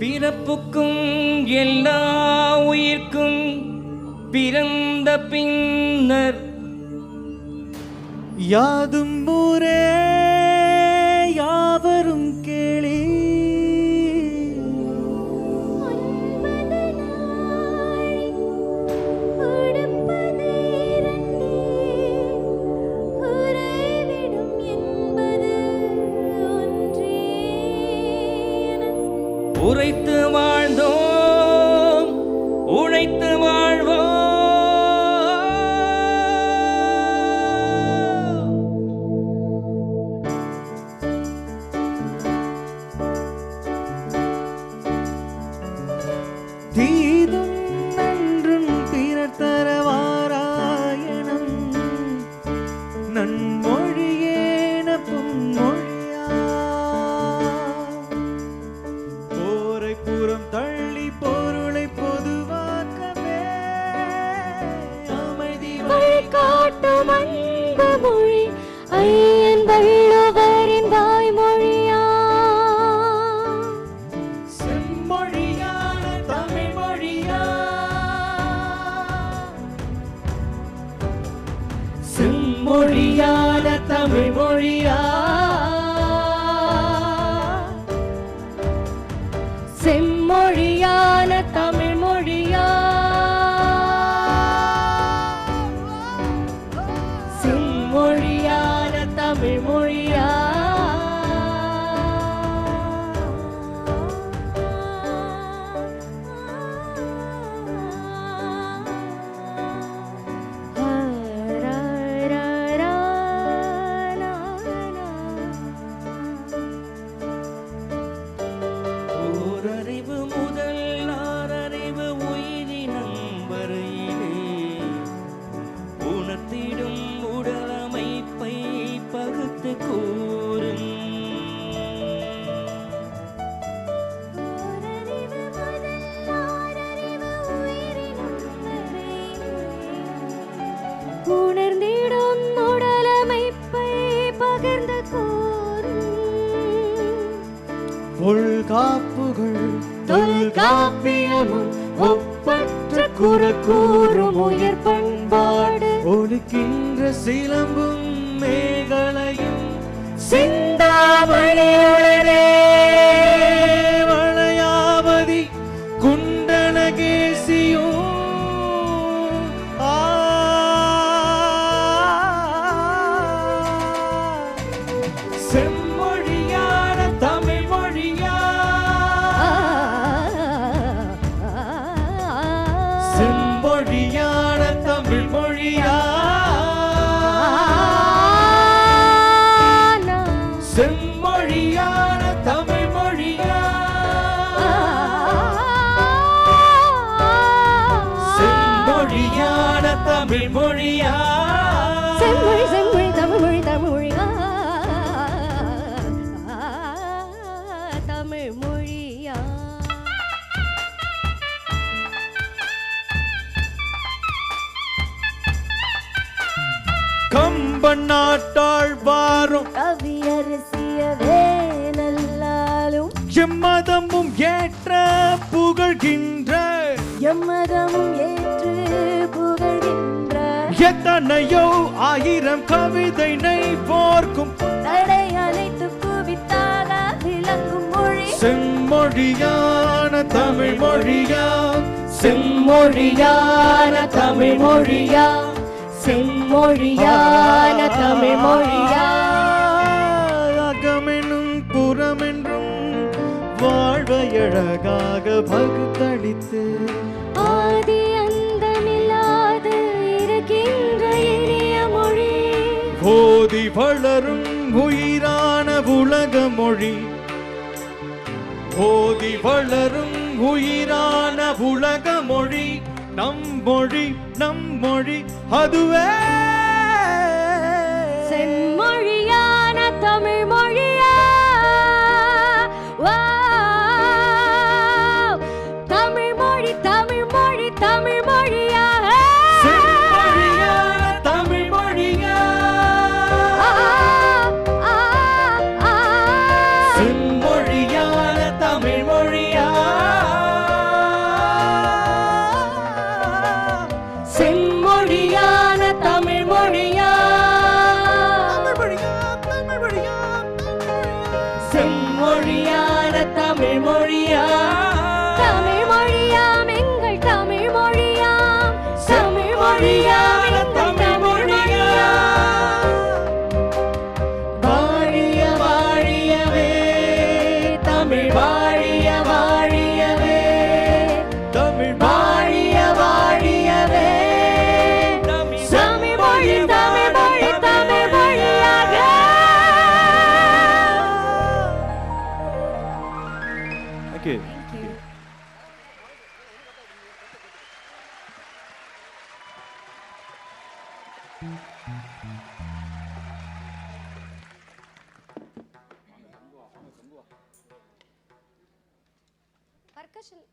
பிறப்புக்கும் எல்லா உயிர்க்கும் பிறந்த பின்னர் யாதும் ஊரே யாவரும் கேளி உரைத்து வா அன்பு மொழி ஐயன் வள்ளுவரின் வாய்மொழியா செம்மொழியான தமிழ் மொழியா செம்மொழியான தமிழ் மொழியா செம்மொழியான தமிழ் மொழியா தொல்காப்புகள் தொல்காப்பியமும் ஒப்பற்ற குற கூறும் உயர் பண்பாடு. ஒலிக்கின்ற சிலம்பும் மேகலையும் சிந்தாமணியுடனே. வளையாவதி குண்டலகேசியும் ஆ. தமிழ் மொழியா? செம்மொழி செம்மொழி தமிழ்மொழி தமிழ்மொழி. தமிழ் மொழியா? கம்பன் நாட்டாள் வாரும் கவியரசியவே நல்லாலும் எம்மதமும் ஏற்ற புகழ்கின்ற எம்மதமும் ஏற்று புகழ்கின்ற எத்தனையோ ஆயிரம் கவிதை நெய்வோர்க்கும் தடை அனைத்து குவித்தாக விளங்கும் மொழி. செம்மொழியான தமிழ் மொழியா? செம்மொழியான தமிழ் மொழியா? செம்மொழியான தமிழ் போதி வளரும் உயிரான உலக மொழி. போதி வளரும் உயிரான உலக மொழி. நம் மொழி நம் மொழி அதுவே. செம்மொழியான தமிழ் செம்மொழியான தமிழ் மொழியான பர்கஷன்